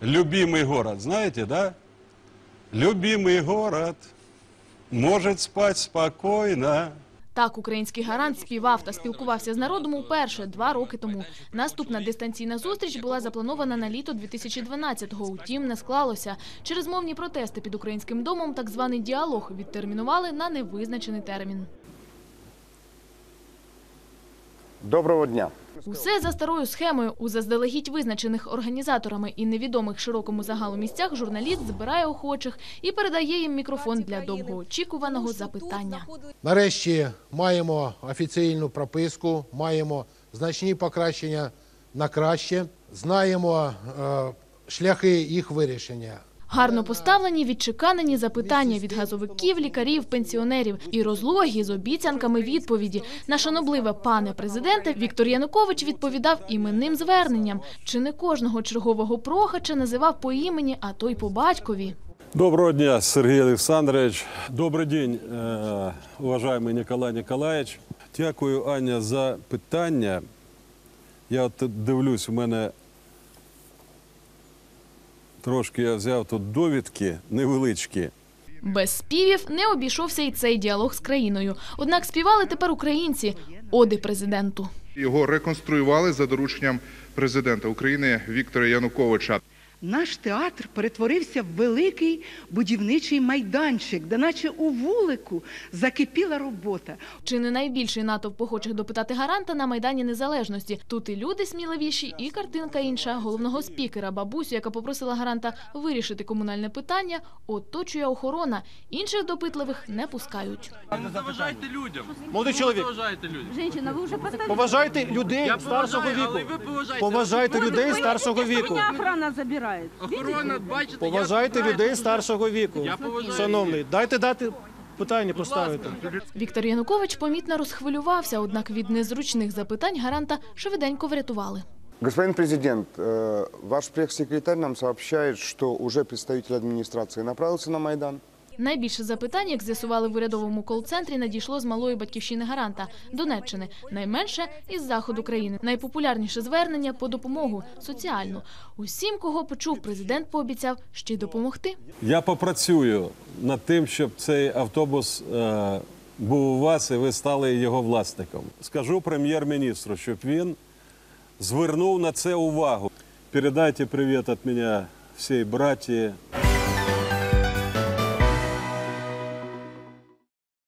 любимый город, знаете, да? Любимый город может спать спокойно. Так український гарант співав та спілкувався з народом уперше два роки тому. Наступна дистанційна зустріч була запланована на літо 2012-го. Утім, не склалося. Через мовні протести під українським домом так званий діалог відтермінували на невизначений термін. Доброго дня. Усе за старою схемою у заздалегідь визначених організаторами і невідомих широкому загалу місцях журналіст збирає охочих і передає їм мікрофон для довгоочікуваного запитання. Нарешті маємо офіційну прописку, маємо значні покращення на краще, знаємо е, шляхи їх вирішення. Гарно поставлені відчеканені запитання від газовиків, лікарів, пенсіонерів і розлогі з обіцянками відповіді. На шанобливе пане президенте Віктор Янукович відповідав іменним зверненням. Чи не кожного чергового прохача називав по імені, а то й по батькові. Доброго дня, Сергій Олександрович. Добрий день, е, уважаемый Николай Николаевич. Дякую, Аня, за питання. Я от дивлюсь, у мене трошки я взяв тут довідки невеличкі. Без співів не обійшовся і цей діалог з країною. Однак співали тепер українці оди президенту. Його реконструювали за дорученням президента України Віктора Януковича. Наш театр перетворився в великий будівничий майданчик, де наче у вулику закипіла робота. Чи не найбільший натовп охочих допитати гаранта на майдані незалежності? Тут і люди сміливіші, і картинка інша. Головного спікера бабусю, яка попросила гаранта вирішити комунальне питання, оточує охорона. Інших допитливих не пускають. Не заважайте людям. Молодий чоловік, заважайте людям. Женщина, ви вже поставили? поважайте людей Я старшого поважаю, віку. ви поважайте. Поважайте людей старшого віку. Охрана забирает. Охорона, бачите, я Поважайте людей старшого віку. Я поважаю Шановний, дайте дати питання поставити. Віктор Янукович помітно розхвилювався, однак від незручних запитань гаранта швиденько врятували. Господин президент, э, ваш пресс-секретарь нам сообщает, что уже представитель администрации направился на Майдан. Найбільше запитань, як з'ясували в урядовому кол-центрі, надійшло з малої батьківщини гаранта Донеччини. Найменше із заходу країни. Найпопулярніше звернення по допомогу соціальну. Усім, кого почув, президент пообіцяв ще й допомогти. Я попрацюю над тим, щоб цей автобус е, був у вас і ви стали його власником. Скажу прем'єр-міністру, щоб він звернув на це увагу. Передайте привіт від мене всій браті